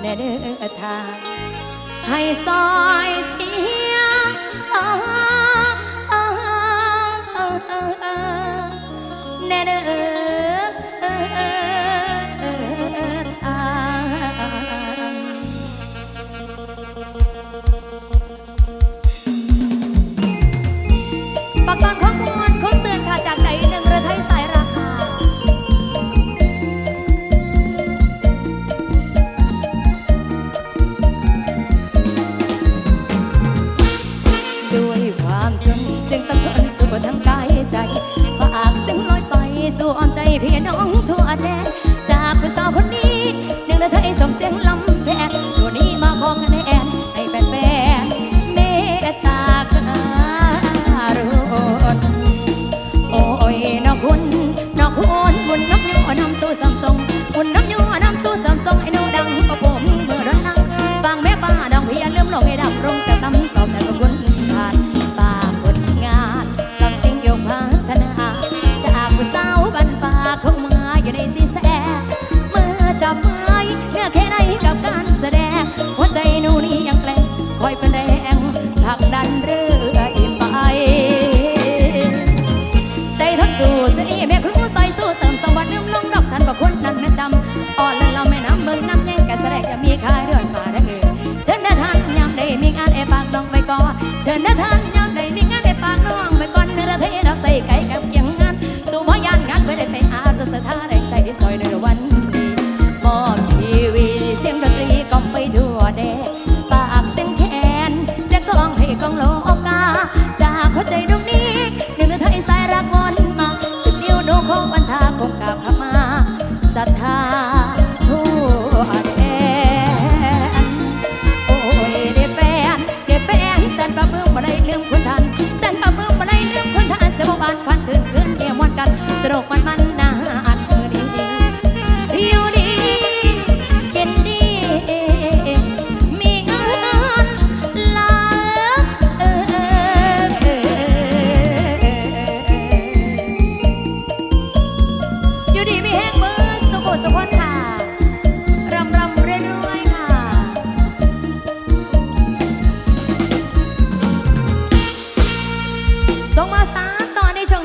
ในเด้อทางให้ซอยเชียแน่เด้อ สู่อ้อมใจเพี่น้องทั่วแดนจากผู้สาวคนนี้หนึ่งและเธอสมเสียงลำแพง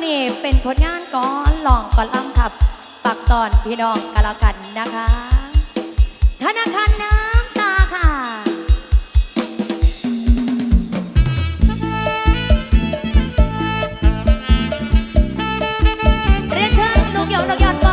นี่เป็นผลงานก้อนหลองก่อนล่ำขับ ปักตอนพี่น้องกันละกันนะคะ ธนาคารน้ำตาค่ะเรียนเชิญนกยอนกยอด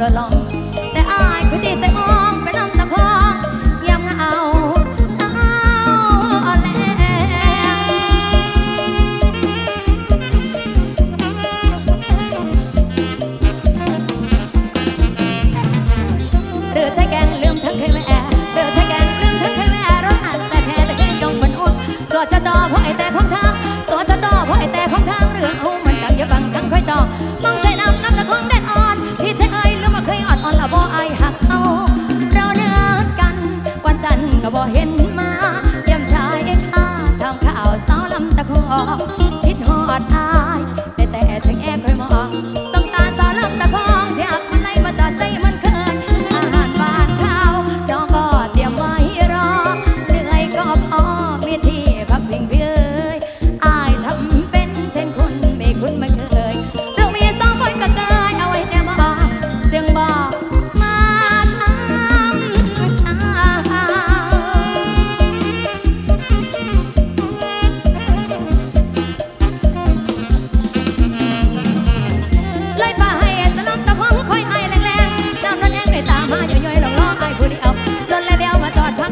ร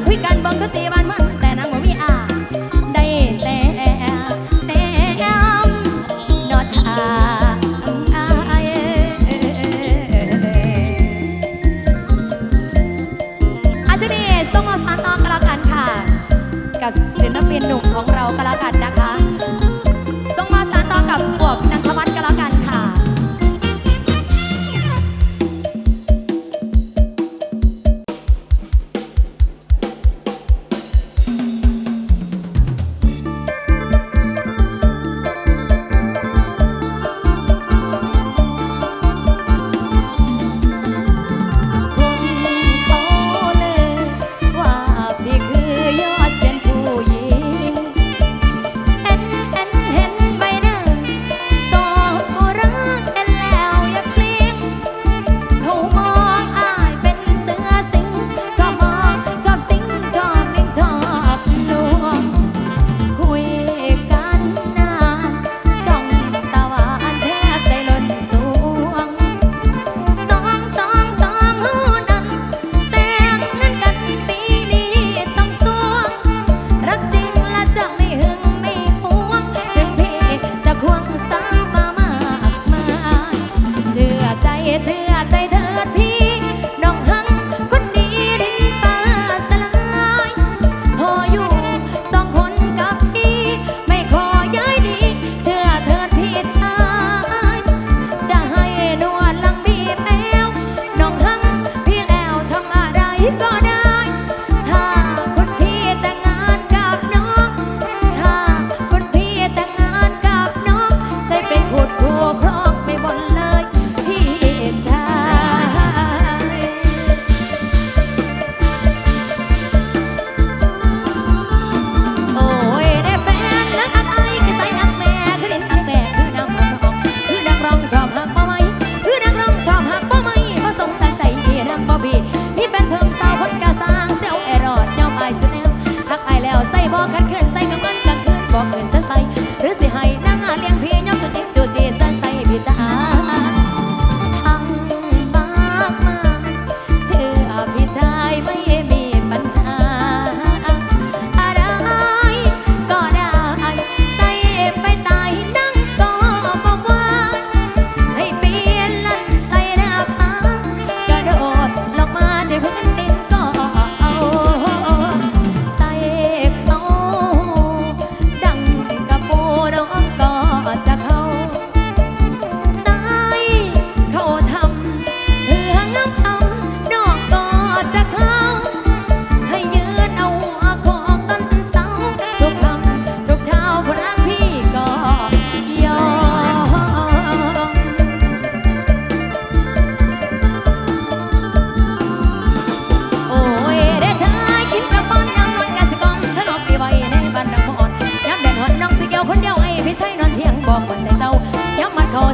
คุยกันบังก็จีบ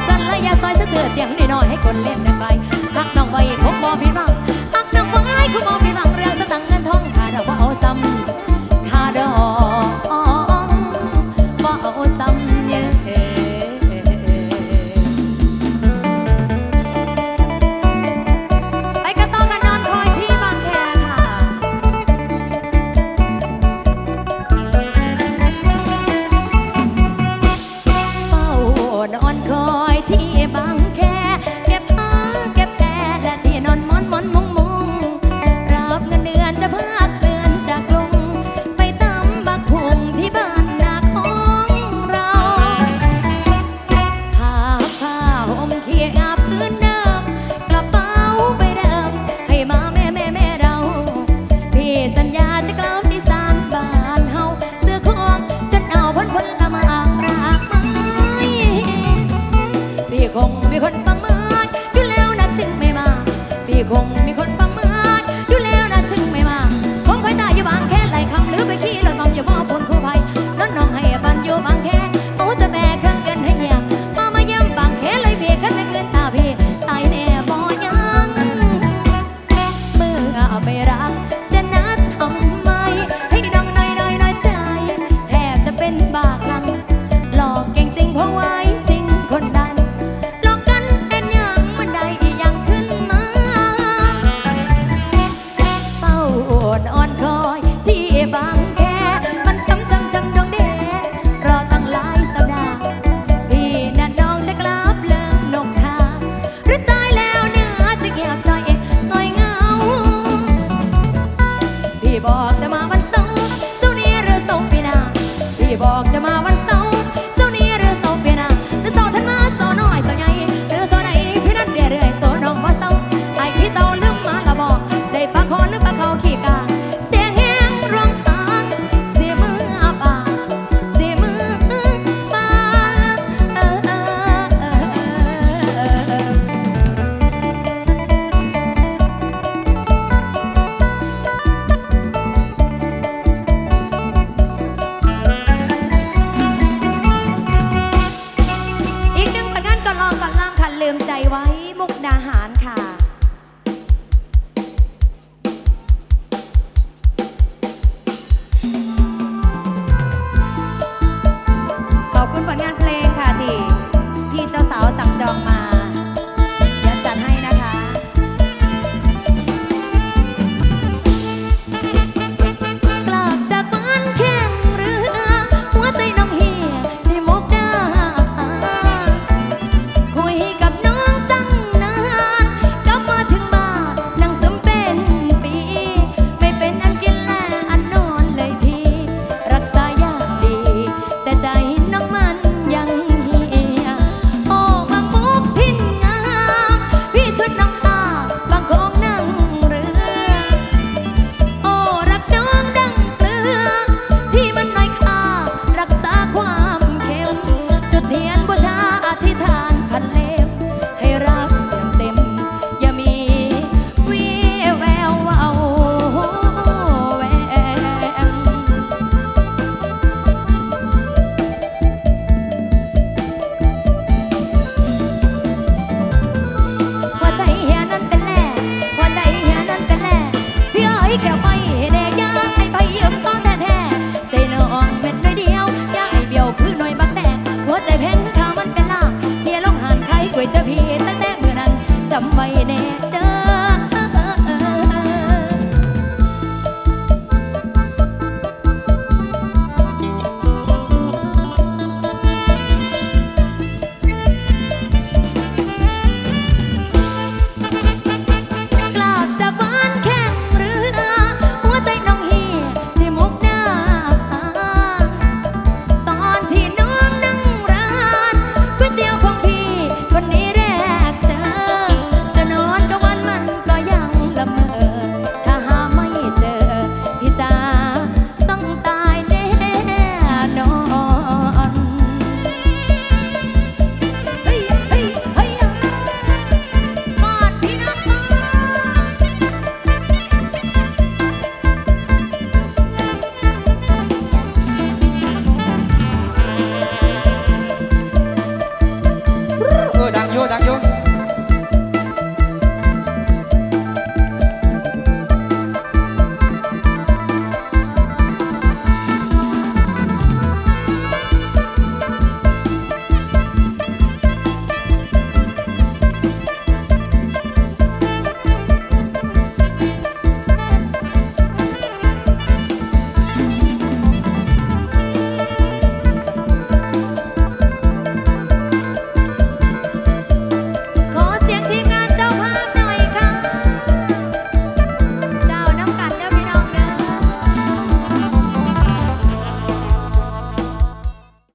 สันละยาซอยเสือเตียงน้อยให้คนเล่นกันไปหักน้องไว้คงบ่มีรัง bang.